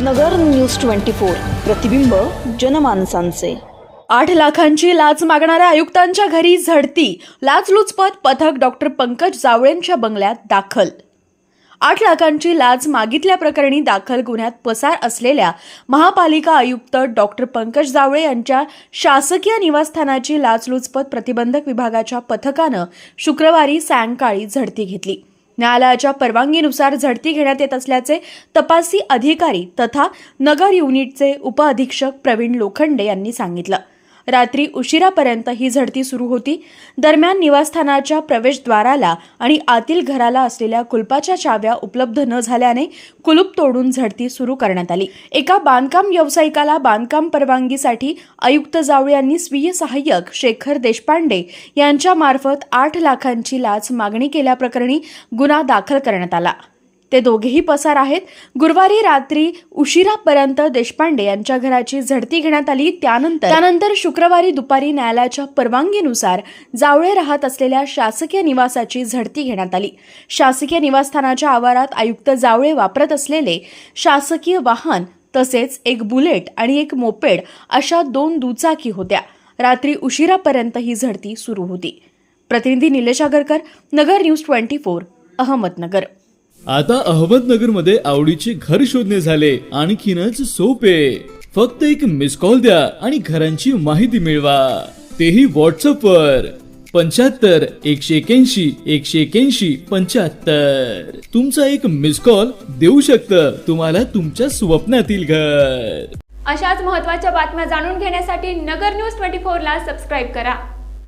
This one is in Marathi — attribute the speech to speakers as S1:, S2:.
S1: नगर न्यूज ट्वेंटी फोर. प्रतिबिंब जनमानसांचे.
S2: आठ लाखांची लाच मागणाऱ्या आयुक्तांच्या घरी झडती. लाचलुचपत पथक डॉक्टर पंकज जावळेंच्या बंगल्यात दाखल. आठ लाखांची लाच मागितल्याप्रकरणी दाखल गुन्ह्यात पसार असलेल्या महापालिका आयुक्त डॉक्टर पंकज जावळे यांच्या शासकीय निवासस्थानाची लाचलुचपत प्रतिबंधक विभागाच्या पथकानं शुक्रवारी सायंकाळी झडती घेतली. न्यायालयाच्या परवानगीनुसार झडती घेण्यात येत असल्याचे तपासी अधिकारी तथा नगर युनिटचे उपअधीक्षक प्रवीण लोखंडे यांनी सांगितलं. रात्री उशिरापर्यंत ही झडती सुरू होती. दरम्यान निवासस्थानाच्या प्रवेशद्वाराला आणि आतील घराला असलेल्या कुलपाच्या चाव्या उपलब्ध न झाल्याने कुलूप तोडून झडती सुरू करण्यात आली. एका बांधकाम व्यावसायिकाला बांधकाम परवानगीसाठी आयुक्त जावळे यांनी स्वीय सहाय्यक शेखर देशपांडे यांच्या मार्फत आठ लाखांची लाच मागणी केल्याप्रकरणी गुन्हा दाखल करण्यात आला. ते दोघेही पसार आहेत. गुरुवारी रात्री उशिरापर्यंत देशपांडे यांच्या घराची झडती घेण्यात आली. त्यानंतर त्यानंतर शुक्रवारी दुपारी न्यायालयाच्या परवानगीनुसार जावळे राहत असलेल्या शासकीय निवासाची झडती घेण्यात आली. शासकीय निवासस्थानाच्या आवारात आयुक्त जावळे वापरत असलेले शासकीय वाहन तसेच एक बुलेट आणि एक मोपेड अशा दोन दुचाकी होत्या. रात्री उशिरापर्यंत ही झडती सुरू होती. प्रतिनिधी Nilesh Agarkar Nagar news twenty four Ahmednagar.
S3: आता अहमदनगरमध्ये आवडीचे घर शोधणे झाले. आणखीनच सोपे. फक्त एक मिस कॉल द्या आणि घरांची माहिती मिळवा. तेही व्हॉट्सअप वर. पंच्याहत्तर एकशे एक्याऐंशी एकशे एक्याऐंशी पंच्याहत्तर. तुमचा एक मिस कॉल देऊ शकतं. तुम्हाला तुमच्या स्वप्नातील घर.
S4: अशाच महत्त्वाच्या बातम्या जाणून घेण्यासाठी नगर न्यूज ट्वेंटी फोरला सबस्क्राईब करा.